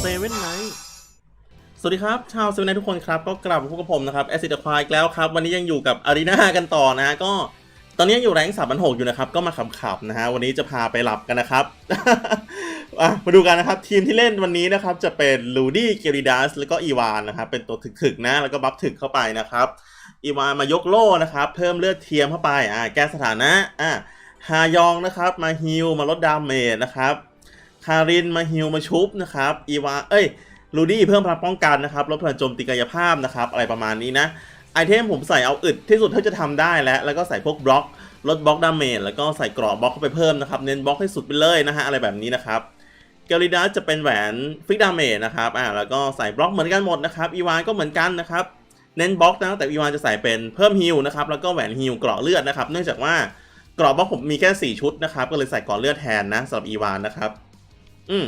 เซเว่นไนท์สวัสดีครับ ชาวเซเว่นไนท์ทุกคนครับ ก็กลับมาพบกับผมนะครับแอซิดควายอีกแล้วครับ วันนี้ยังอยู่กับอารีนากันต่อนะฮะก็ตอนนี้ยังอยู่แรงสามพันหกอยู่นะครับ ก็มาขับๆนะฮะวันนี้จะพาไปหลับกันนะครับมาดูกันนะครับ ทีมที่เล่นวันนี้นะครับ จะเป็นลูดี้เกริดัสแล้วก็อีวานนะครับ เป็นตัวถึกๆนะ แล้วก็บัฟถึกเข้าไปนะครับอีวานมายกโล่นะครับ เพิ่มเลือดเทียมเข้าไปอ่าแก้สถานะอ่าฮายองนะครับ มาฮิลมาลดดาเมจนะครับ คารินมาฮิลมาชุบนะครับอีวาเอ้ยลูดี้เพิ่มพลังป้องกันนะครับลดพลังโจมตีกายภาพนะครับอะไรประมาณนี้นะไอเทมผมใส่เอาอึดที่สุดเท่าจะทำได้แล้ว แล้วก็ใส่พวกบล็อกลดบล็อกดาเมจแล้วก็ใส่กรอบบล็อกเข้าไปเพิ่มนะครับเน้นบล็อกให้สุดไปเลยนะฮะอะไรแบบนี้นะครับเกลิดัสจะเป็นแหวนฟิกดาเมจนะครับอ่าแล้วก็ใส่บล็อกเหมือนกันหมดนะครับอีวานก็เหมือนกันนะครับเน้นบล็อกนะแต่อีวานจะใส่เป็นเพิ่มฮิลนะครับแล้วก็แหวนฮิลเกราะเลือดนะครับ เนื่องจากว่ากรอบบล็อกผมมีแค่สี่ชุดนะครับก็เลยใส่กราะเลือดแทนนะสำหรับอีวานนะครับ อืม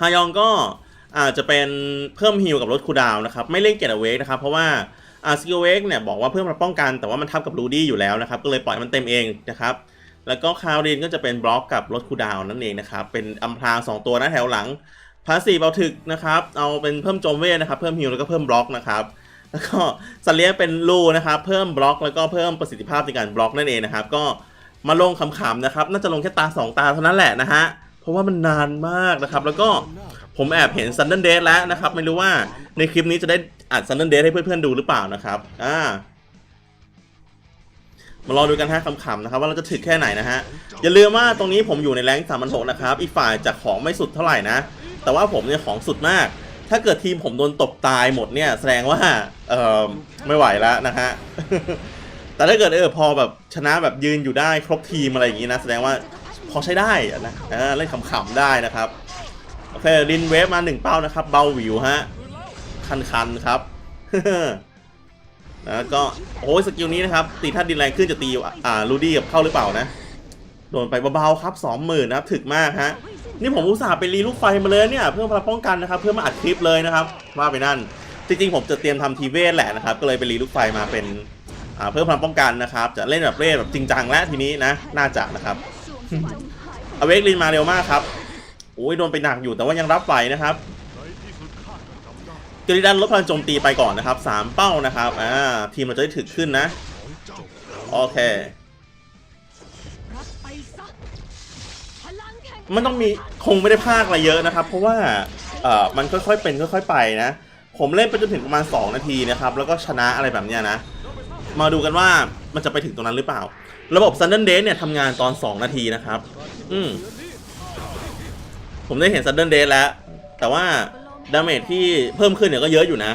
ฮายองก็อาจจะเป็นเพิ่มฮิลกับลดคูดาวนะครับ ไม่เล่นเกตเวกนะครับ เพราะว่าอาสกิลเวกเนี่ยบอกว่าเพิ่มพลังป้องกัน แต่ว่ามันทับกับรูดี้อยู่แล้วนะครับ ก็เลยปล่อยมันเต็มเองนะครับ แล้วก็คารินก็จะเป็นบล็อกกับลดคูดาวนั่นเองนะครับ เป็นอัมพรางสองตัวนะแถวหลังพาสีเบาถึกนะครับ เอาเป็นเพิ่มโจมเวทนะครับ เพิ่มฮิลแล้วก็เพิ่มบล็อกนะครับ แล้วก็สัตว์เลียเป็นลูนะครับ เพิ่มบล็อกแล้วก็เพิ่มประสิทธิภาพในการบล็อกนั่นเองนะครับ ก็มาลงขำๆนะครับ น่าจะลงแค่ตาสองตาเท่านั้นแหละนะฮะ เพราะว่ามันนานมากนะครับ แล้วก็ผมแอบเห็น Sunday Date แล้วนะครับ ไม่รู้ว่าในคลิปนี้จะได้อัด Sunday Date ให้เพื่อนๆดูหรือเปล่านะครับ อ่า มารอดูกันฮะขำๆนะครับ ว่าเราจะถึกแค่ไหนนะฮะ อย่าลืมว่าตรงนี้ผมอยู่ในแรงสามพันหกนะครับ อีกฝ่ายจากของไม่สุดเท่าไหร่นะ แต่ว่าผมเนี่ยของสุดมาก ถ้าเกิดทีมผมโดนตบตายหมดเนี่ย แสดงว่า เออไม่ไหวแล้วนะฮะแต่ถ้าเกิดเออพอแบบชนะแบบยืนอยู่ได้ครบทีมอะไรอย่างนี้นะแสดงว่า พอใช้ได้นะเล่นขำๆได้นะครับ โอเคลินเวฟมาหนึ่งเป้านะครับ เบาหวิวฮะ คันๆครับแล้วก็โอ้ยสกิลนี้นะครับ ตีท่าดินแรงขึ้นจะตีอ่าลูดี้กับเข้าหรือเปล่านะ โดนไปเบาๆครับสองหมื่นนะครับ ถึกมากฮะ นี่ผมอุตส่าห์ไปรีลูกไฟมาเลยเนี่ย เพื่อมาป้องกันนะครับ เพื่อมาอัดคลิปเลยนะครับ ว่าไปนั่น จริงๆ ผมจะเตรียมทำทีเวทแหละนะครับ ก็เลยไปรีลูกไฟมาเป็นเพิ่มพลังป้องกันนะครับ จะเล่นแบบเล่นแบบจริงจังแล้วทีนี้นะ น่าจะนะครับ อเวกลินมาเร็วมากครับโอ้ยโดนไปหนักอยู่แต่ว่ายังรับไหวนะครับกริดันลดพลังโจมตีไปก่อนนะครับสามเป้านะครับอ่าทีมเราจะได้ถึกขึ้นนะโอเคมันต้องมีคงไม่ได้พากอะไรเยอะนะครับ เพราะว่าเอ่อมันค่อยๆเป็นค่อย ๆ ไปนะ ผมเล่นไปจนถึงประมาณ 2 นาทีนะครับ แล้วก็ชนะอะไรแบบเนี้ยนะ มาดูกันว่ามันจะไปถึงตรงนั้นหรือเปล่า ระบบ Sudden Date เนี่ยทำงานตอน 2 นาทีนะครับ อืมผมได้เห็น Sudden Date แล้ว แต่ว่าดาเมจที่เพิ่มขึ้นเนี่ยก็เยอะอยู่นะ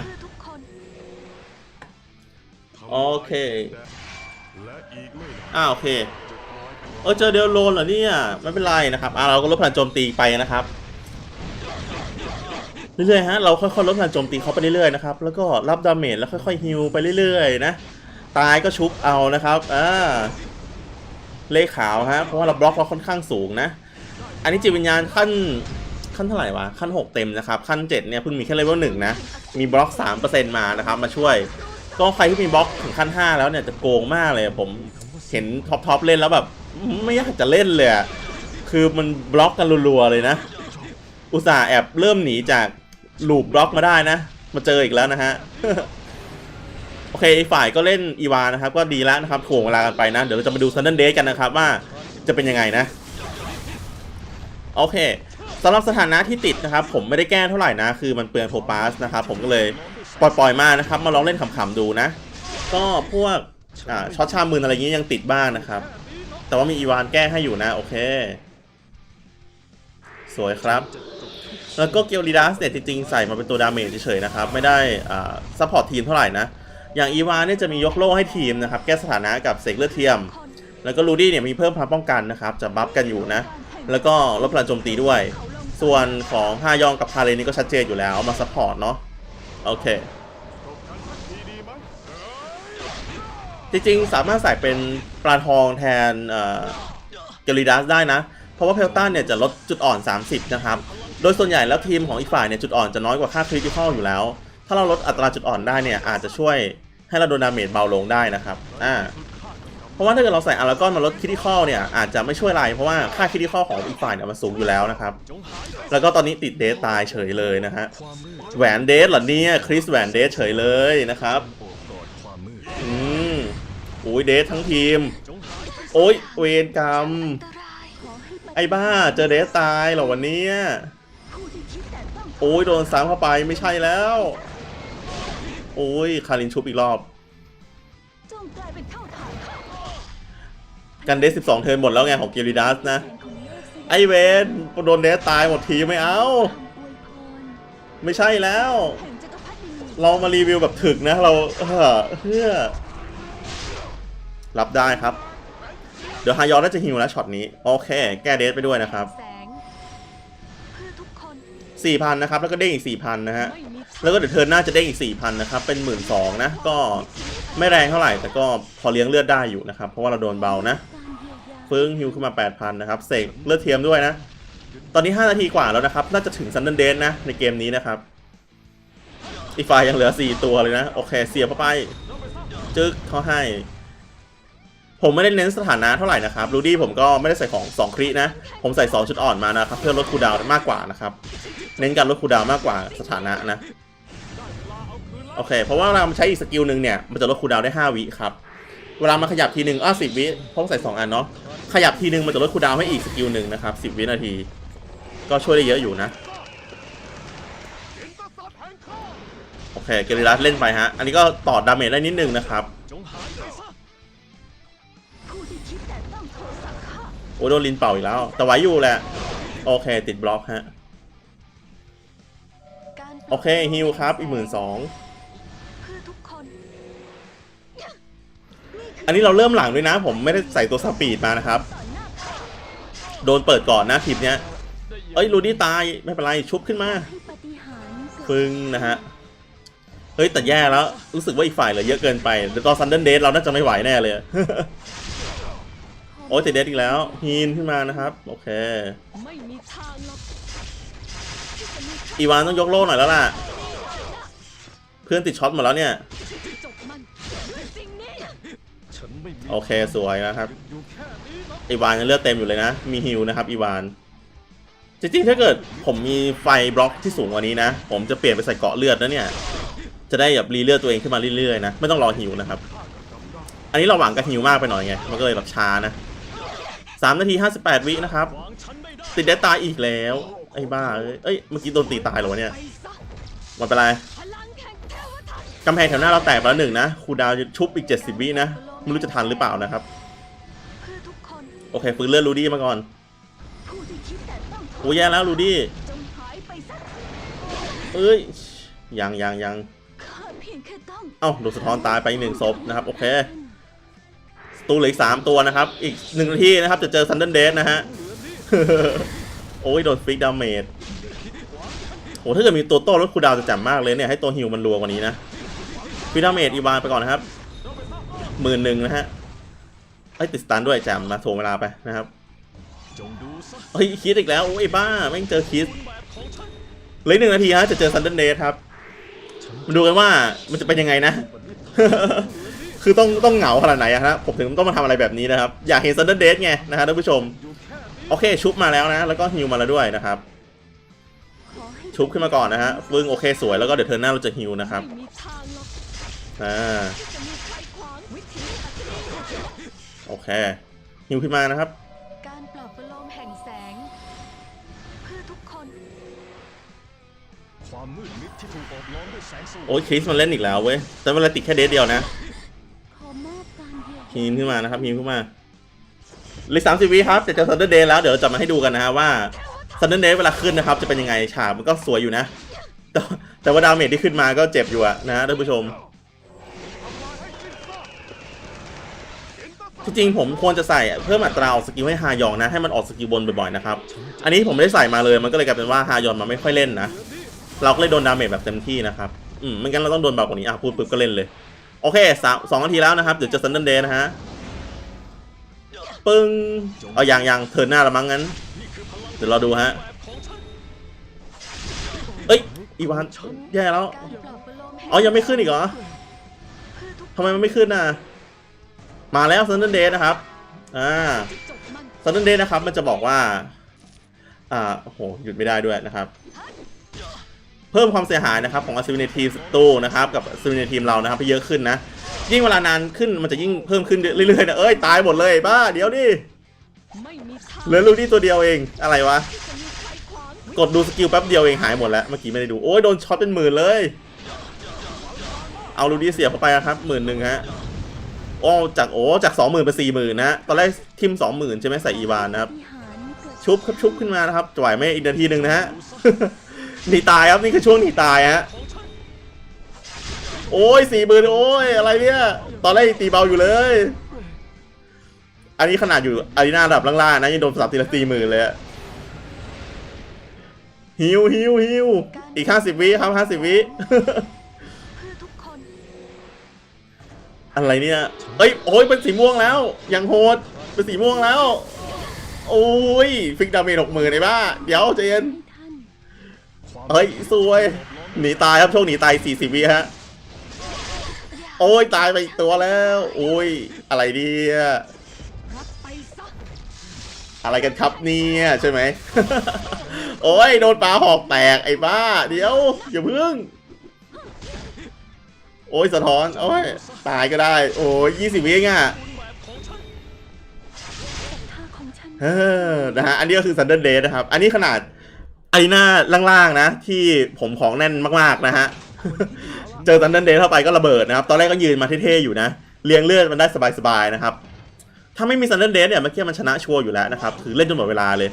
โอเคอีกไม่นานอ่าโอเค เออเจอเดลโลนเหรอเนี่ย ไม่เป็นไรนะครับอ่าเราก็ลดพลังโจมตีไปนะครับเรื่อยๆฮะเราค่อยๆลดพลังโจมตีเขาไปเรื่อยๆนะครับแล้วก็รับดาเมจแล้วค่อยๆฮิลไปเรื่อยๆนะตายก็ชุบเอานะครับอ่า เลขขาวฮะ เพราะว่าเราบล็อกเราค่อนข้างสูงนะ อันนี้จิตวิญญาณขั้นขั้นเท่าไหร่วะ ขั้น 6 เต็มนะครับ ขั้น 7 เนี่ยเพิ่งมีแค่เลเวลหนึ่งนะ มีบล็อก 3%มานะครับ มาช่วย ก็ใครที่มีบล็อกถึงขั้น 5 แล้วเนี่ยจะโกงมากเลยผมเห็นท็อปทอปเล่นแล้วแบบ ไม่อยากจะเล่นเลย คือมันบล็อกกันรัวๆเลยนะ อุตส่าห์แอบเริ่มหนีจากลูปบล็อกมาได้นะ มาเจออีกแล้วนะฮะ โอเคอีกฝ่ายก็เล่นอีวานะครับ ก็ดีแล้วนะครับถ่วงเวลากันไปนะ เดี๋ยวเราจะมาดูซันเดนเดย์กันนะครับว่าจะเป็นยังไงนะ โอเคสำหรับสถานะที่ติดนะครับ ผมไม่ได้แก้เท่าไหร่นะ คือมันเปลืองโทปาสนะครับ ผมก็เลยปล่อยๆมานะครับ มาลองเล่นขำๆดูนะ ก็พวกอช็อตชามืนอะไรอย่างงี้ยังติดบ้างนะครับ แต่ว่ามีอีวานแก้ให้อยู่นะ โอเค สวยครับ แล้วก็เกียวดีดัสเนี่ยจริงๆใส่มาเป็นตัวดาเมจเฉยๆนะครับ ไม่ได้ซัพพอร์ตทีมเท่าไหร่นะ อย่างอีวานเนี่ยจะมียกโล่ให้ทีมนะครับ แก้สถานะกับเสกเลือดเทียม แล้วก็ลูดี้เนี่ยมีเพิ่มพลังป้องกันนะครับ จะบัฟกันอยู่นะ แล้วก็ลดพลังโจมตีด้วย ส่วนของฮายองกับพาเลนี่ก็ชัดเจนอยู่แล้วมาซัพพอร์ตเนาะโอเคจริงๆ สามารถใส่เป็นปลาทองแทนเอ่อเกลิดัสได้นะ เพราะว่าเพลตันเนี่ยจะลดจุดอ่อน 30 นะครับ โดยส่วนใหญ่แล้วทีมของอีกฝ่ายเนี่ยจุดอ่อนจะน้อยกว่าค่าคริติคอลอยู่แล้ว ถ้าเราลดอัตราจุดอ่อนได้เนี่ยอาจจะช่วย ให้เราโดนดาเมจเบาลงได้นะครับอ่าเพราะว่าถ้าเกิดเราใส่อารากอนมาลดคิด i คอลเนี่ยอาจจะไม่ช่วยอะไรเพราะว่าค่าคิด i คอลของอีกฝ่ายเนี่ยมันสูงอยู่แล้วนะครับ แล้วก็ตอนนี้ติดเดทตายเฉยเลยนะฮะแหวนเดทเหรอเนี่ยคริสแหวนเดทเฉยเลยนะครับโอบกอดความมืดอืมโอ้ยเดททั้งทีม โอ้ยเวรกรรม ไอ้บ้าเจอเดทตายเหรอวันนี้ผู้ที่คิดแต่ต้องโอ้ยโดนซ้ำเข้าไปไม่ใช่แล้ว โอ้ย คารินชุบอีกรอบกลายเป็นเท่าฐานกันเดท12เทิร์นหมดแล้วไงของเกริดัสนะ ไอเวนโดนเดทตายหมดทีไม่เอา ไม่ใช่แล้ว เรามารีวิวแบบถึกนะ เราเออเพื่อรับได้ครับ เดี๋ยวฮายอนน่าจะฮิวแล้วช็อตนี้ โอเค แก้เดทไปด้วยนะครับ แสงเพื่อทุกคน 4,000นะครับแล้วก็เด้งอีก4,000นะฮะแล้วก็เดี๋ยวเทิร์นหน้าจะเด้งอีก4,000นะครับเป็น 1 2ื่นนะก็ไม่แรงเท่าไหร่ แต่ก็พอเลี้ยงเลือดได้อยู่นะครับ เพราะว่าเราโดนเบานะฟึ้งฮิวขึ้นมา 8,000นะครับเสกเลือดเทียมด้วยนะ ตอนนี้ 5 นาทีกว่าแล้วนะครับ น่าจะถึงซันเดนเดนนะในเกมนี้นะครับอีกฝ่ายยังเหลือ 4 ตัวเลยนะ โอเคเสียบเข้าไปจึ๊กเขาให้ ผมไม่ได้เน้นสถานะเท่าไหร่นะครับรูดี้ผมก็ไม่ได้ใส่ของ 2 ครินะ ผมใส่ 2 ชุดอ่อนมานะครับ เพื่อลดคูดาวมากกว่านะครับ เน้นการลดคูดาวมากกว่าสถานะนะ โอเค เพราะว่าเวลามันใช้อีกสกิลหนึ่งเนี่ย มันจะลดคูดาวได้ 5 วิครับ เวลามันขยับทีหนึ่งอ้อสิบวิเพราะผมใส่ 2 อันเนาะ ขยับทีหนึ่งมันจะลดคูดาวให้อีกสกิลหนึ่งนะครับ10วินาที ก็ช่วยได้เยอะอยู่นะ โอเค เกลิรัสเล่นไปฮะ อันนี้ก็ต่อดาเมจได้นิดนึงนะครับ โอ้ยโดนลินเป่าอีกแล้ว แต่ไหวอยู่แหละ โอเค ติดบล็อกฮะการโอเคฮิวครับ อีกหมื่นสองเพื่อทุกคนอันนี้เราเริ่มหลังด้วยนะ ผมไม่ได้ใส่ตัวสปีดมานะครับต่อหน้าข้าโดนเปิดก่อนนะทีมเนี้ย เอ้ยรูดี้ตายไม่เป็นไรชุบขึ้นมาให้ปฏิหารย์เกิดฟึงนะฮะ เฮ้ยแต่แย่แล้ว รู้สึกว่าอีกฝ่ายเหลือเยอะเกินไปเดี๋ยวตอนซันเดนเดเราน่าจะไม่ไหวแน่เลย โอ้ยติดเดทอีกแล้วฮีนขึ้นมานะครับ โอเคอีวานต้องยกโล่หน่อยแล้วล่ะ เพื่อนติดช็อตหมดแล้วเนี่ย โอเคสวยนะครับอีวานยังเลือดเต็มอยู่เลยนะ มีฮิลนะครับอีวานจริงๆถ้าเกิดผมมีไฟบล็อกที่สูงกว่านี้นะ ผมจะเปลี่ยนไปใส่เกาะเลือดนะเนี่ย จะได้แบบรีเลือดตัวเองขึ้นมาเรื่อยๆนะ ไม่ต้องรอฮิวนะครับ อันนี้เราหวังกับฮิวมากไปหน่อยไง มันก็เลยแบบช้านะ สามนาทีห้าสิบแปดวินะครับวางฉันได้ติดเดตตายอีกแล้ว ไอ้บ้า เอ้ย เมื่อกี้โดนตีตายเหรอวะเนี่ยไมันเป็นไรกำแพงแถวหน้าเราแตกไปแล้วหนึ่งนะคูดาวจะชุบอีก 70 วินะ ไม่รู้จะทันหรือเปล่านะครับ โอเคฟื้นเลือดรูดี้มาก่อนคูแต่ต้องโอ้แย่แล้วรูดี้เอ้ย ยังยังยังเอ้าโดนสะท้อนตายไปอีกหนึ่งศพนะครับ โอเค ตูเหลืออีกสามตัวนะครับ อีกหนึ่งที่นะครับ จะเจอซันเดนเดสนะฮะ โอ้ยโดนฟิกดาเมจโอ้ถ้าเกิดมีตัวโต้แล้วคูดาวจะจ่มมากเลยเนี่ยให้ตัวฮิวมันรัวกว่านี้นะฟิกดาเมจอีวานไปก่อนนะครับหมื่นหนึ่งนะฮะไอ้ติดสตันด้วยแจมมาถ่วงเวลาไปนะครับเฮ้ยคิดอีกแล้วโอ้ยบ้าแม่เจอคิดเลืออกหนึ่งนาทีฮะจะเจอซันเดนเดสครับมาดูกันว่ามันจะเป็นยังไงนะ คือต้องต้องเหงาขนาดไหนอะฮะผมถึงต้องมาทำอะไรแบบนี้นะครับ อยากเห็นซันเดนเดสไงนะฮะท่านผู้ชม โอเคชุบมาแล้วนะ แล้วก็ฮิวมาแล้วด้วยนะครับ ชุบขึ้นมาก่อนนะฮะฟึ่งโอเคสวยแล้วก็เดี๋ยวเทินหน้าเราจะฮิวนะครับอ่าโอเคฮิวขึ้นมานะครับ การปรับประโลมแห่งแสง เพื่อทุกคนความมืดมิดที่ถูกโอบล้อมด้วยแสงสว่างโอ้ยคริสมันเล่นอีกแล้วเว้ยแต่เวลาติดแค่เดทเดียวนะ ฮิวขึ้นมานะครับฮิวขึ้นมาเหลือสามสิบวิครับจะเจอซันเดนเดสแล้วเดี๋ยวจะมาให้ดูกันนะฮะว่าซันเดนเดสเวลาขึ้นนะครับจะเป็นยังไงฉากมันก็สวยอยู่นะ แต่แต่ว่าดาเมจที่ขึ้นมาก็เจ็บอยู่อะนะท่านผู้ชมจริงผมควรจะใส่เพิ่มอัตราออกสกิลให้ฮายองนะให้มันออกสกิลบนบ่อยๆนะครับอันนี้ผมไม่ได้ใส่มาเลยมันก็เลยกลายเป็นว่าฮายอนมันไม่ค่อยเล่นนะเราก็เลยโดนดาเมจแบบเต็มที่นะครับอืมไม่งั้นเราต้องโดนเบากว่านี้อะพูดปุ๊บก็เล่นเลย โอเคสามสองนาทีแล้วนะครับ เดี๋ยวจะซันเดนเดย์นะฮะ ปึ้ง เอาอย่างอย่างเทินหน้าละมั้งงั้น เดี๋ยวเราดูฮะ เอ้ย อีวาน แย่แล้ว อ๋อ ยังไม่ขึ้นอีกเหรอทำไมมันไม่ขึ้นน่ะ มาแล้วซันเดอร์เดย์นะครับ อ่าซันเดอร์เดย์นะครับ มันจะบอกว่า อ่าโอ้โห หยุดไม่ได้ด้วยนะครับ เพิ่มความเสียหายนะครับของอัศวินในทีมศัตรูนะครับกับอัศวินในทีมเรานะครับให้เยอะขึ้นนะ ยิ่งเวลานานขึ้นมันจะยิ่งเพิ่มขึ้นเรื่อยๆนะเอ้ยตายหมดเลยบ้าเดี๋ยวดิเหลือลูนี่ตัวเดียวเองอะไรวะกดดูสกิลแป๊บเดียวเองหายหมดแล้วเมื่อกี้ไม่ได้ดูโอ้ยโดนช็อตเป็นหมื่นเลย เอาลูดี้เสียเข้าไปนะครับหมื่นหนึ่งฮะโอ้จากโอ้จากสองหมื่นเป็นสี่หมื่นนะตอนแรกทิมสองหมื่นใช่ไหมใส่อีวานนะครับชุบครับชุบขึ้นมานะครับจ่ายไม่อีกนาทีหนึ่งนะฮะ หนีตายครับนี่คือช่วงหนีตายฮะโอ้ยสี่หมื่นโอ้ยอะไรเนี่ยตอนแรกตีเบาอยู่เลย อันนี้ขนาดอยู่อารีนาระดับล่างๆนะยังโดนสับทีละสี่หมื่นเลยฮิวฮิวฮิวอีกห้าสิบวิครับห้าสิบวิอะไรเนี่ย เอ้ย โอ้ย เป็นสีม่วงแล้ว ยังโหด เป็นสีม่วงแล้ว โอ้ย ฟิกดาเมจหกหมื่นไอ้บ้า เดี๋ยวใจเย็น เฮ้ยสวยหนีตายครับโชคหนีตายสี่สิบวิฮะ โอ้ยตายไปอีกตัวแล้ว โอ้ย อะไรเนี่ยอะไรกันครับเนี่ยใช่ไหม โอ้ยโดนปลาหอกแตกไอ้บ้า เดี๋ยว อย่าเพึ่ง โอ้ยสะท้อน โอ้ย ตายก็ได้ โอ้ยยี่สิบวิเงอะท่าของฉันเออนะฮะ อันนี้ก็คือ Thunder d a y นะครับ อันนี้ขนาด ไอารีนาล่างๆนะ ที่ผมของแน่นมากๆนะฮะ เจอ Thunder d a y เข้าไปก็ระเบิดนะครับ ตอนแรกก็ยืนมาเท่ๆอยู่นะ เลี้ยงเลือดมันได้สบายๆนะครับ ถ้าไม่มี Thunder d a y เนี่ยเมื่อกี้มันชนะชัวร์อยู่แล้วนะครับ คือเล่นจนหมดเวลาเลย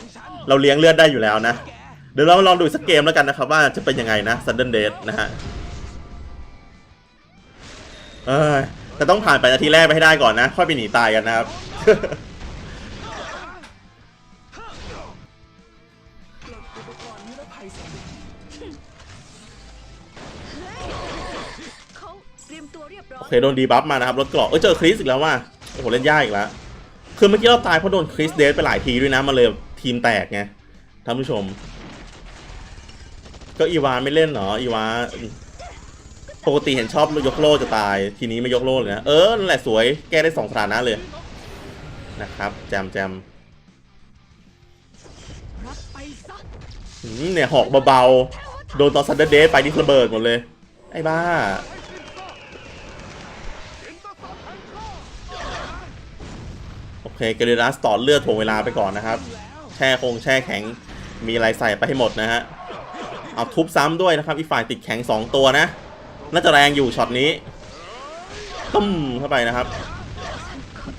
เราเลี้ยงเลือดได้อยู่แล้วนะ เดี๋ยวเราลองดูอีกสักเกมแล้วกันนะครับ ว่าจะเป็นยังไงนะ Thunder d a y นะฮะเออแต่ต้องผ่านไปนาทีแรกไปให้ได้ก่อนนะ ค่อยไปหนีตายกันนะครับ เรียโดนดีบัฟมานะครับรถเกราะเอ้ยเจอคริสอีกแล้วว่ะโอ้โหเล่นยากอีกแล้วคือเมื่อกี้เราตายเพราะโดนคริสเดสไปหลายทีด้วยนะมาเลยทีมแตกไงท่านผู้ชม ก็อีวานไม่เล่นเหรออีวานปกติเห็นชอบยกโล่จะตายทีนี้ไม่ยกโล่เลยนะเออนั่นแหละสวยแก้ได้สองสถานะเลยนะครับ แจมแจมรับไปซะอืมเนี่ยหอกเบาๆโดนตอนซันเดอร์เดไปนี่ระเบิดหมดเลย ไอ้บ้า โอเคเกเรรัสต่อเลือดถ่วงเวลาไปก่อนนะครับ แช่คงแช่แข็งมีอะไรใส่ไปให้หมดนะฮะเอาทุบซ้ำด้วยนะครับอีกฝ่ายติดแข็ง 2 ตัวนะ น่าจะแรงอยู่ช็อตนี้ตุ้มเข้าไปนะครับ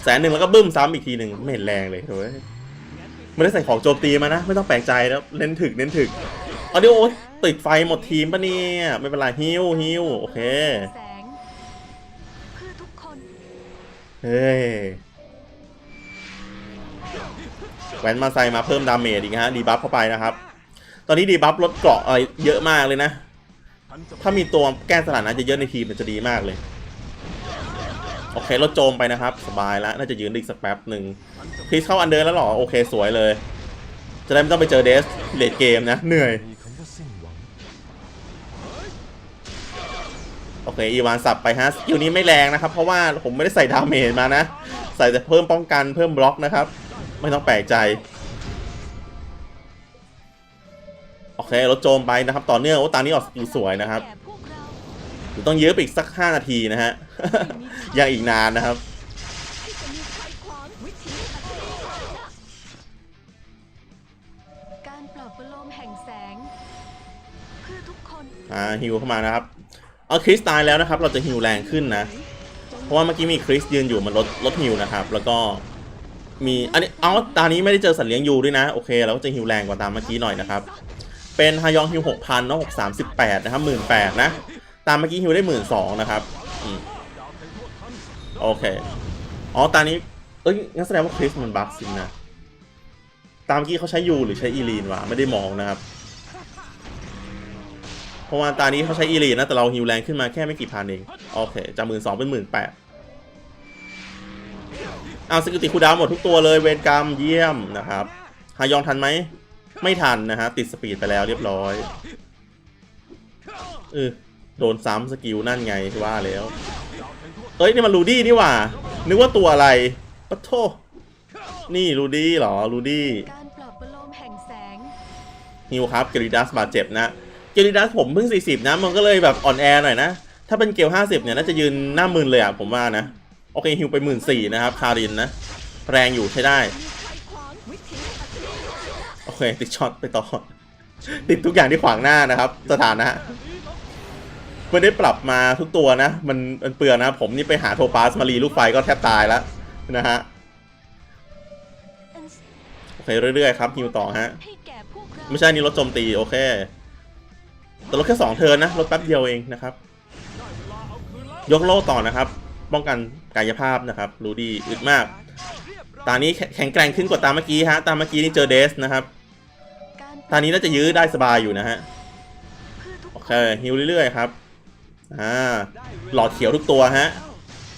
แสนหนึ่งแล้วก็บึ้มซ้ำอีกทีหนึ่งไม่เห็นแรงเลยเฮ้ยไม่ได้ใส่ของโจมตีมานะ ไม่ต้องแปลกใจแล้วเน้นถึกเน้นถึกเอาดิโอติดไฟหมดทีมปะเนี่ยไม่เป็นไรฮิวฮิวโอเคเพื่อทุกคนเฮ้ย แวนมาใส่มาเพิ่มดาเมจอีกฮะดีบัฟเข้าไปนะครับ ตอนนี้ดีบัฟลดเกราะอะไรเยอะมากเลยนะ ถ้ามีตัวแก้สถานะจะเยอะในทีมมันจะดีมากเลยโอเคลดโจมไปนะครับ สบายแล้วน่าจะยืนอีกสักแป๊บหนึ่งคริสเข้าอันเดอร์แล้วหรอโอเคสวยเลย จะได้ไม่ต้องไปเจอเดสเลดเกมนะเหนื่อยโอเคอีวานสับไปฮะสกิลนี้ไม่แรงนะครับ เพราะว่าผมไม่ได้ใส่ดาเมจมานะ ใส่แต่เพิ่มป้องกันเพิ่มบล็อกนะครับ ไม่ต้องแปลกใจ โอเคลดโจมไปนะครับ ต่อเนื่องโอ้ตานี้ออกสกิลสวยนะครับแก่พวกเราเดี๋ยวต้องยื้อไปอีกสัก 5 นาทีนะฮะ ยังอีกนานนะครับที่จะมีใครขวางวิธีอัศวินนะการปลอบประโลมแห่งแสง เพื่อทุกคนอ่าฮิวเข้ามานะครับ เอาคริสตายแล้วนะครับ เราจะฮิวแรงขึ้นนะ เพราะว่าเมื่อกี้มีคริสยืนอยู่มันลดลดฮิวนะครับ แล้วก็ มีอันนี้เอาตานี้ไม่ได้เจอสัตว์เลี้ยงยูด้วยนะ โอเคเราก็จะฮิวแรงกว่าตามเมื่อกี้หน่อยนะครับ เป็นฮายองฮิวหกพันเนาะหกสามสิบแปดนะครับหมื่นแปดนะ ตามเมื่อกี้ฮิวได้หมื่นสองนะครับอโอเค อ๋อตานี้ เอ้ยงั้นแสดงว่าคริสมันบัฟสินะ ตามเมื่อกี้เขาใช้ยูหรือใช้อีลีนวะไม่ได้มองนะครับ เพราะว่าตานี้เขาใช้อีลีนนะแต่เราฮิวแรงขึ้นมาแค่ไม่กี่พันเอง โอเคจากหมื่นสองเป็นหมื่นแปด เอาสกิลติคูดาวหมดทุกตัวเลยเวนกรรมเยี่ยมนะครับฮายองทันไหมไม่ทันนะฮะติดสปีดไปแล้วเรียบร้อยเออโดนซ้ำสกิลนั่นไงว่าแล้ว เอ้ยนี่มันลูดี้นี่หว่า นึกว่าตัวอะไรปะโทนี่รูดี้เหรอรูดี้ฮิวครับเกลิดัสบาดเจ็บนะเกลิดัสผมเพิ่ง 40 นะ มันก็เลยแบบอ่อนแอหน่อยนะ ถ้าเป็นเกล50เนี่ยน่าจะยืนหน้ามืนเลยอะผมว่านะ โอเคฮิวไปหมื่นสี่นะครับ คารินนะ แรงอยู่ใช้ได้ โอเค ติดช็อตไปต่อ ติดทุกอย่างที่ขวางหน้านะครับ สถานะไม่ได้ปรับมาทุกตัวนะ มันมันเปลืองนะ ผมนี่ไปหาโทปาสมารีลูกไฟก็แทบตายแล้วนะฮะ โอเค เรื่อยๆครับฮิวต่อฮะ ไม่ใช่นี่รถโจมตี โอเค แต่รถแค่สองเทินนะ รถแป๊บเดียวเองนะครับ ยกโล่ต่อนะครับ ป้องกัน กายภาพนะครับรู้ดีอึดมาก ตานี้แข็งแกร่งขึ้นกว่าตาเมื่อกี้ฮะ ตาเมื่อกี้นี่เจอเดสนะครับ ตานี้น่าจะยื้อได้สบายอยู่นะฮะ โอเคฮิวเรื่อยๆครับ อ่า หลอดเขียวทุกตัวฮะ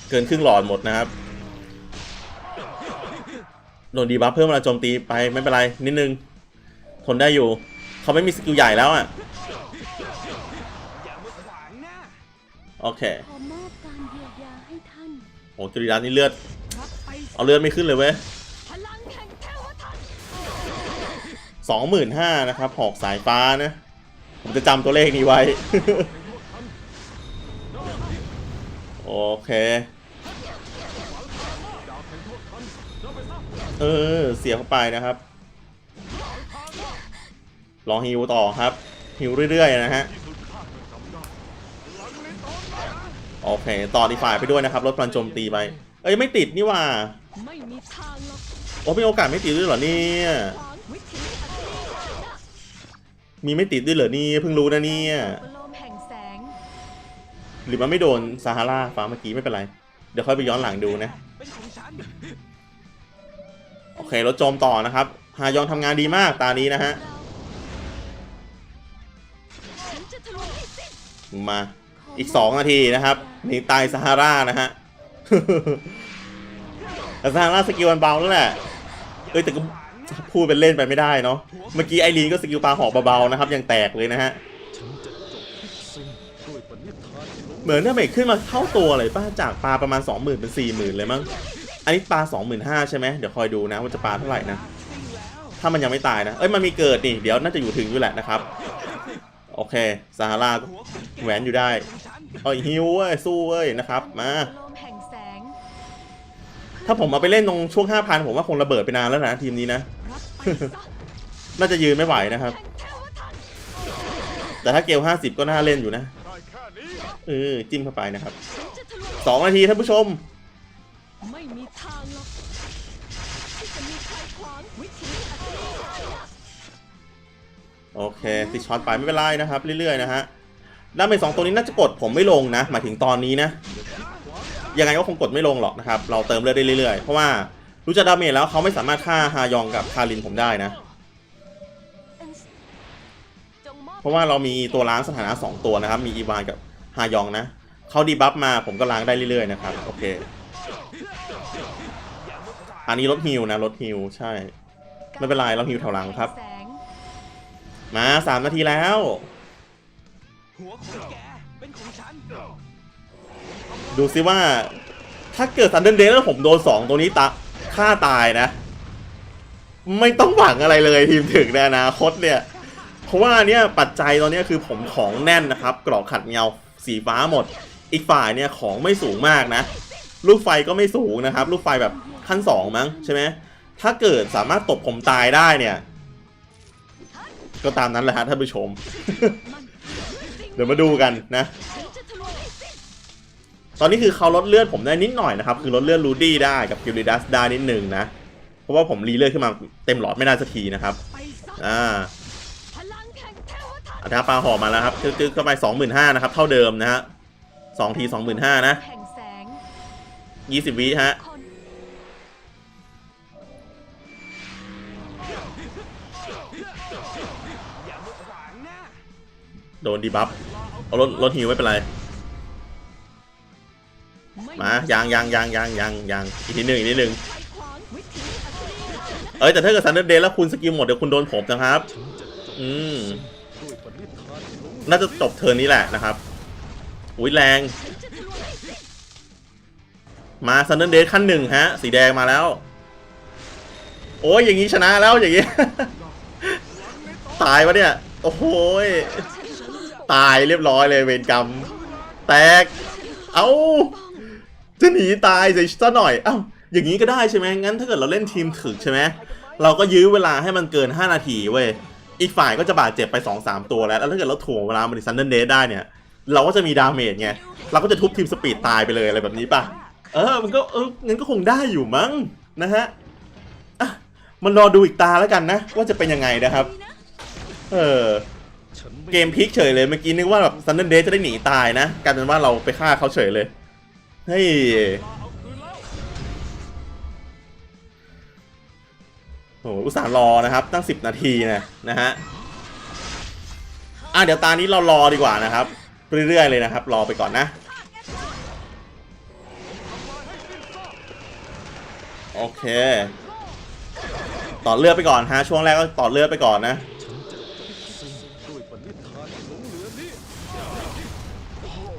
เกินครึ่งหลอดหมดนะครับ โดนดีบัฟเพิ่มเวลาโจมตีไปไม่เป็นไรนิดนึง ทนได้อยู่ เขาไม่มีสกิลใหญ่แล้วอะ โอเค โอ้จุลิดัสนี่เลือด เอาเลือดไม่ขึ้นเลยเว้ยสองหมื่นห้านะครับ หอกสายฟ้านะ ผมจะจำตัวเลขนี้ไว้ โอเค เออ เสียเข้าไปนะครับลองฮิวต่อครับฮิวเรื่อยๆนะฮะ โอเค ต่อดีฝ่ายไปด้วยนะครับลดพลังโจมตีไป เอ้ยไม่ติดนี่หว่าไม่มีทางหรอกโอ้มีโอกาสไม่ติดด้วยเหรอเนี่ยขวางวิถีอัศนีมีไม่ติดด้วยเหรอนี่เพิ่งรู้นะเนี่ยประโลมแห่งแสงหรือมันไม่โดนซาฮาราฟ้าเมื่อกี้ไม่เป็นไร เดี๋ยวค่อยไปย้อนหลังดูนะเป็นของฉันโอเครถโจมต่อนะครับฮายองทำงานดีมากตานี้นะฮะฉันจะทะลวงให้สิ้นมา อีก 2 นาทีนะครับหนีตายซาฮารานะฮะแต่ซาฮาราสกิลมันเบาแล้วแหละเอ้ยแต่ก็พูดเป็นเล่นไปไม่ได้เนาะเมื่อกี้ไอรีนก็สกิลปลาหอกเบาๆนะครับยังแตกเลยนะฮะเหมือนถ้าเมกขึ้นมาเท่าตัวเลยป้าจากปลาประมาณ 20,000เป็น40,000 เลยมั้งอันนี้ปลา25,000ใช่ไหมเดี๋ยวคอยดูนะว่าจะปลาเท่าไหร่นะถ้ามันยังไม่ตายนะเอ้ยมันมีเกิดนี่เดี๋ยวน่าจะอยู่ถึงอยู่แหละนะครับ เคซาฮาราแหวนอยู่ได้เอ้ยฮิวเว้ยสู้เว้ยนะครับมาถ้าผมเอาไปเล่นตรงช่วง 5,000 ผมว่าคงระเบิดไปนานแล้วนะทีมนี้นะ น่าจะยืนไม่ไหวนะครับแห่งเทวทัตแต่ถ้าเกล 50 ก็น่าเล่นอยู่นะเออจิ้มเข้าไปนะครับฉันจะทะลวง2นาทีท่านผู้ชม ไม่มีทาง โอเคติดช็อตไปไม่เป็นไรนะครับ เรื่อยๆนะฮะดาเมจสองตัวนี้น่าจะกดผมไม่ลงนะหมายถึงตอนนี้นะยังไงก็คงกดไม่ลงหรอกนะครับ เราเติมเลือดได้เรื่อยๆ เพราะว่ารู้จักดาเมจแล้วเขาไม่สามารถฆ่าฮายองกับคารินผมได้นะ เพราะว่าเรามีตัวล้างสถานะ 2 ตัวนะครับ มีอีวานกับฮายองนะเขาดีบัฟมาผมก็ล้างได้เรื่อยๆนะครับโอเค อันนี้ลดฮิวนะลดฮิวใช่ ไม่เป็นไรเราฮิวแถวหลังครับ แสงมา3นาทีแล้ว หัวของแกเป็นของฉันดูซิว่า ถ้าเกิดซันเดนเดย์แล้วผมโดน2ตัวนี้ตะฆ่าตายนะ ไม่ต้องหวังอะไรเลยทีมถึงในอนาคตเนี่ย เพราะว่าเนี่ยปัจจัยตอนนี้คือผมของแน่นนะครับกรอกขัดเงาสีฟ้าหมด อีกฝ่ายเนี่ยของไม่สูงมากนะ ลูกไฟก็ไม่สูงนะครับ ลูกไฟแบบขั้นสองมั้งใช่ไหมถ้าเกิดสามารถตบผมตายได้เนี่ย ก็ตามนั้นแหละฮะท่านผู้ชม เดี๋ยวมาดูกันนะ ตอนนี้คือเขาลดเลือดผมได้นิดหน่อยนะครับ คือลดเลือดรูดี้ได้กับกิลลิดัสได้นิดหนึ่งนะ เพราะว่าผมรีเลือดขึ้นมาเต็มหลอดไม่ได้สักทีนะครับ อ่าอัตราปลาหอมมาแล้วครับจึ๊กๆเข้าไปสองหมื่นห้านะครับ เท่าเดิมนะฮะสองทีสองหมื่นห้านะยี่สิบวิฮะ โดนดีบัฟเอาลดลดฮิวไม่เป็นไร มายังยังยังยังยังยังอีกทีหนึ่งอีกทีหนึ่งเอ้ยแต่ถ้าเกิดซันเดอร์เดย์แล้วคุณสกิลหมดเดี๋ยวคุณโดนผมนะครับ อืม น่าจะจบเทิร์นนี้แหละนะครับ อุ้ยแรง มาซันเดอร์เดย์ขั้นหนึ่งฮะ สีแดงมาแล้ว โอ้ยอย่างนี้ชนะแล้วอย่างนี้ ตายวะเนี่ย โอ้โหย ตายเรียบร้อยเลยเวรกรรม แตก เอ้าจะหนีตายซะหน่อย เอ้า อย่างนี้ก็ได้ใช่ไหมงั้นถ้าเกิดเราเล่นทีมถึกใช่ไหมเราก็ยื้อเวลาให้มันเกิน 5 นาทีเว้ย อีกฝ่ายก็จะบาดเจ็บไป 2-3 ตัวแล้ว แล้วถ้าเกิดเราถ่วงเวลามันซันเดอร์เดได้เนี่ย เราก็จะมีดาเมจไง เราก็จะทุบทีมสปีดตายไปเลยอะไรแบบนี้ป่ะ เออ มันก็เอองั้นก็คงได้อยู่มั้งนะฮะอะมันรอดูอีกตาแล้วกันนะ ว่าจะเป็นยังไงนะครับ เออ เกมพลิกเฉยเลยเมื่อกี้นึกว่าแบบซันเดอร์เดจะได้หนีตายนะกลายเป็นว่าเราไปฆ่าเขาเฉยเลยเฮ้ยโหอุตส่าห์รอนะครับ ตั้ง 10 นาทีนะนะฮะอะเดี๋ยวตานี้เรารอดีกว่านะครับ เรื่อยๆเลยนะครับ รอไปก่อนนะ โอเค ต่อเลือดไปก่อนฮะช่วงแรกก็ต่อเลือดไปก่อนนะ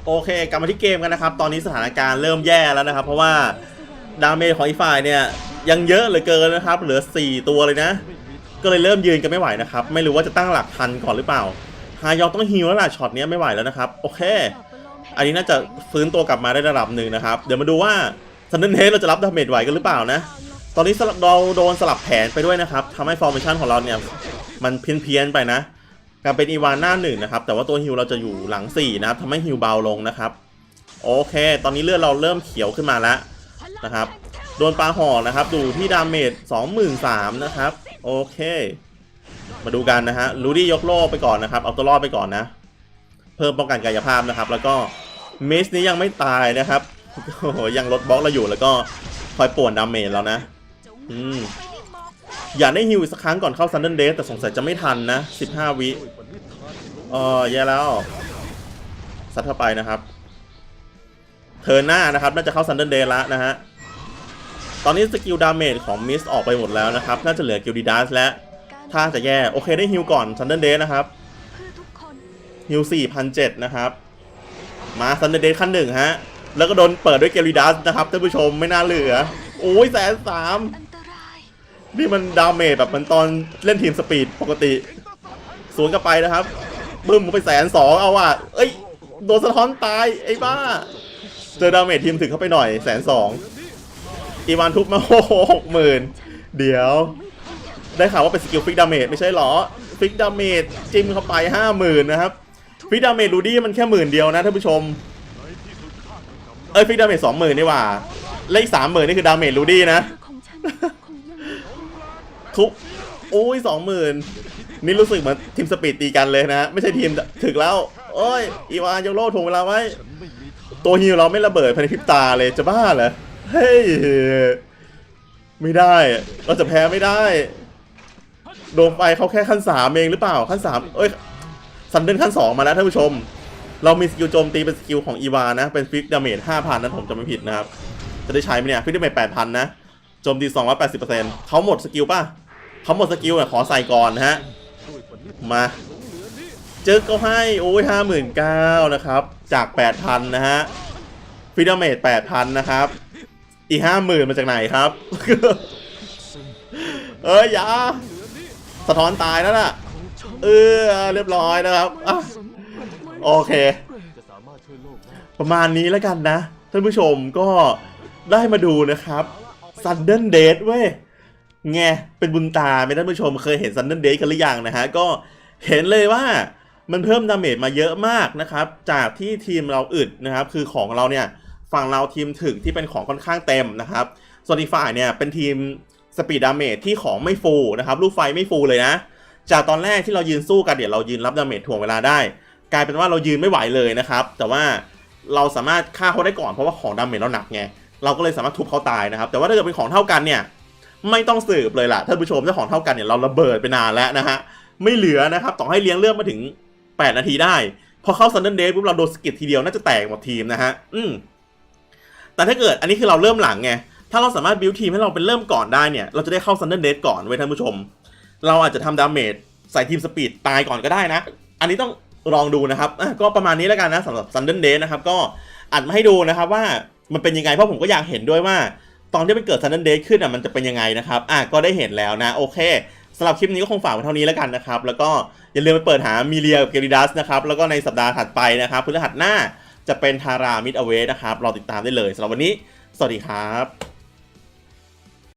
โอเคกลับมาที่เกมกันนะครับ ตอนนี้สถานการณ์เริ่มแย่แล้วนะครับ เพราะว่าดาเมจของอีฝ่ายเนี่ยยังเยอะเหลือเกินนะครับ เหลือ 4 ตัวเลยนะ ก็เลยเริ่มยืนกันไม่ไหวนะครับ ไม่รู้ว่าจะตั้งหลักทันก่อนหรือเปล่าฮายองต้องฮิวแล้วล่ะช็อตนี้ไม่ไหวแล้วนะครับ โอเค อันนี้น่าจะฟื้นตัวกลับมาได้ระดับหนึ่งนะครับ เดี๋ยวมาดูว่าซันเดนเฮดเราจะรับดาเมจไหวกันหรือเปล่านะ ตอนนี้เราโดนสลับแผนไปด้วยนะครับทำให้ฟอร์เมชันของเราเนี่ยมันเพี้ยนๆไปนะ การเป็นอีวานหน้าหนึ่งนะครับ แต่ว่าตัวฮิวเราจะอยู่หลังสี่นะครับทำให้ฮิวเบาลงนะครับ โอเค ตอนนี้เลือดเราเริ่มเขียวขึ้นมาแล้วนะครับ โดนปลาห่อนะครับ ดูที่ดาเมจ23,000นะครับ โอเค มาดูกันนะฮะ ลูดี้ยกโล่ไปก่อนนะครับ เอาตัวรอดไปก่อนนะ เพิ่มป้องกันกายภาพนะครับ แล้วก็มิสนี้ยังไม่ตายนะครับโอ้ยังลดบล็อกเราอยู่แล้วก็คอยป่วนดาเมจแล้วนะ อืม อยากได้ฮิวอีสักครั้งก่อนเข้าซันเด n เด y แต่สงสัยจะไม่ทันนะ 15 วิด้วยปณิธานที่หลงเออแย่แล้วซัดเข้าไปนะครับเทิร์นหน้านะครับ น่าจะเข้าซันเด n เด y แล้วนะฮะ ตอนนี้สกิลดาเมจของมิสออกไปหมดแล้วนะครับ น่าจะเหลือกิลดิดัสและถ้าจะแย่ โอเคได้ฮิวก่อนซันเด n เด y นะครับเพื่อทุกคนฮิว4,007นะครับ มาซันเด n เด y ขั้นหนึ่งฮะ แล้วก็โดนเปิดด้วยเกลิดัสนะครับท่านผู้ชมไม่น่าเหลือ โอ้ยแสนสาม นี่มันดาเมจแบบมันตอนเล่นทีมสปีดปกติ สวนกลับไปนะครับ บึ้มไปแสนสองเอาว่ะเอ้ย โดนสะท้อนตาย ไอ้บ้า เจอดาเมจทีมถึงเข้าไปหน่อยแสนสองอีวานทุบมาโอ้โหหกหมื่นเดี๋ยว ได้ข่าวว่าเป็นสกิลฟิกดาเมจไม่ใช่หรอ ฟิกดาเมจจิ้มเข้าไปห้าหมื่นนะครับ ฟิกดาเมจรูดี้มันแค่หมื่นเดียวนะท่านผู้ชม เอ้ยฟิกดาเมจสองหมื่นนี่ว่า เลขสามหมื่นนี่คือดาเมจรูดี้นะ ทุบโอ้ยสองหมื่นนี่รู้สึกเหมือนทีมสปีดตีกันเลยนะ ไม่ใช่ทีมถึกแล้วโอ้ยอีวานยกโล่ถ่วงเวลาไว้ฉันไม่มีทางตัวฮิวเราไม่ระเบิดภายในพริบตาเลยจะบ้าเหรอเฮ้ยไม่ได้ เราจะแพ้ไม่ได้โดวงไฟเขาแค่ขั้นสามเองหรือเปล่าขั้นสามเอ้ยซันเดินขั้นสองมาแล้วท่านผู้ชม เรามีสกิลโจมตีเป็นสกิลของอีวานะ เป็นฟิกดาเมจห้าพันนั้นผมจะไม่ผิดนะครับ จะได้ใช้ไหมเนี่ยฟิกดาเมจแปดพันนะโจมตีสองร้อยแปดสิบเปอร์เซ็นต์เขาหมดสกิลป่ะ เขาหมดสกิลอะขอใส่ก่อนนะฮะ มาเหลือเจอก็ให้โอ้ยห้าหมื่นเก้านะครับ จากแปดพันนะฮะฟิดาเมจแปดพันนะครับ อีกห้าหมื่นมาจากไหนครับ เอ้ยอยาสะท้อนตายแล้วน่ะ เออเรียบร้อยนะครับอโอเค ประมาณนี้แล้วกันนะ ท่านผู้ชมก็ได้มาดูนะครับ Sudden d a t เว้ย ไงเป็นบุญตาไหมท่านผู้ชมเคยเห็น Sudden d a t กันหรือยังนะฮะ ก็เห็นเลยว่ามันเพิ่มดาเมจมาเยอะมากนะครับ จากที่ทีมเราอึดนะครับ คือของเราเนี่ยฝั่งเราทีมถึกที่เป็นของค่อนข้างเต็มนะครับ ส่วนอีกฝ่ายเนี่ยเป็นทีมสปีดดาเมจที่ของไม่ฟูนะครับ ลูกไฟไม่ฟูเลยนะ จากตอนแรกที่เรายืนสู้กันเดี๋ยวเรายืนรับดาเมจถ่วงเวลาได้ กลายเป็นว่าเรายืนไม่ไหวเลยนะครับ แต่ว่าเราสามารถฆ่าเขาได้ก่อนเพราะว่าของดาเมจเราหนักไงเราก็เลยสามารถทุบเขาตายนะครับ แต่ว่าถ้าเกิดเป็นของเท่ากันเนี่ย ไม่ต้องสืบเลยล่ะท่านผู้ชมถ้าของเท่ากันเนี่ยเราระเบิดไปนานแล้วนะฮะไม่เหลือนะครับต่อให้เลี้ยงเลือดมาถึง 8 นาทีได้ พอเข้าซันเด n เดย์ปุ๊บเราโดนสกิดทีเดียวน่าจะแตกหมดทีมนะฮะอืมแต่ถ้าเกิดอันนี้คือเราเริ่มหลังไงถ้าเราสามารถบิวทีมให้เราเป็นเริ่มก่อนได้เนี่ยเราจะได้เข้าซันเด n เดย์ก่อนเว้ยท่านผู้ชม เราอาจจะทำดาเมจใส่ทีมสปีดตายก่อนก็ได้นะ อันนี้ต้องลองดูนะครับก็ประมาณนี้แล้วกันนะสำหรับ Sunday Day นะครับก็อัดมาให้ดูนะครับว่ามันเป็นยังไงเพราะผมก็อยากเห็นด้วยว่า ตอนที่มันเกิดซันเดย์ขึ้นอะมันจะเป็นยังไงนะครับอะก็ได้เห็นแล้วนะโอเคสำหรับคลิปนี้ก็คงฝากไว้เท่านี้แล้วกันนะครับ แล้วก็อย่าลืมไปเปิดหามิเรียกับเกริดัสนะครับ แล้วก็ในสัปดาห์ถัดไปนะครับพฤหัสหน้าจะเป็นทารามิดอเวนะครับ รอติดตามได้เลยสำหรับวันนี้ สวัสดีครับ